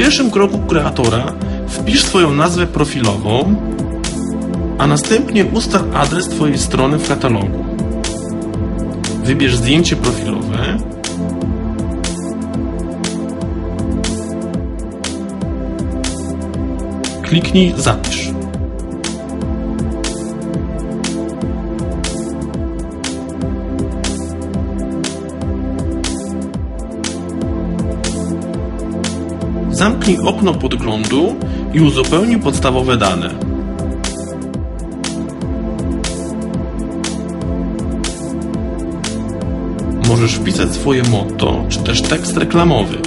pierwszym kroku kreatora wpisz swoją nazwę profilową, a następnie ustaw adres Twojej strony w katalogu. Wybierz zdjęcie profilowe Kliknij Zapisz. Zamknij okno podglądu i uzupełnij podstawowe dane. Możesz wpisać swoje motto czy też tekst reklamowy.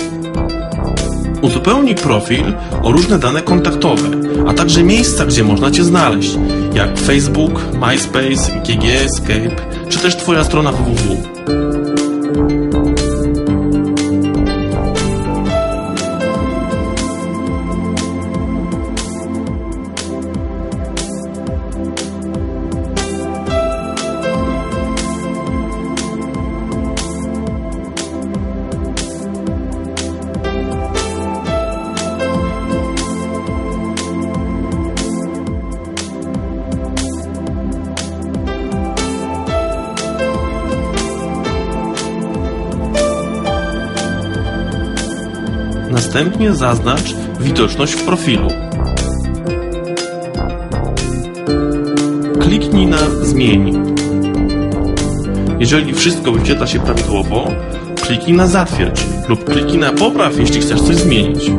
Uzupełnij profil o różne dane kontaktowe, a także miejsca, gdzie można Cię znaleźć, jak Facebook, MySpace, GG, Skype, czy też Twoja strona www. Następnie zaznacz widoczność w profilu. Kliknij na Zmień. Jeżeli wszystko wyświetla się prawidłowo, kliknij na Zatwierdź lub kliknij na Popraw, jeśli chcesz coś zmienić.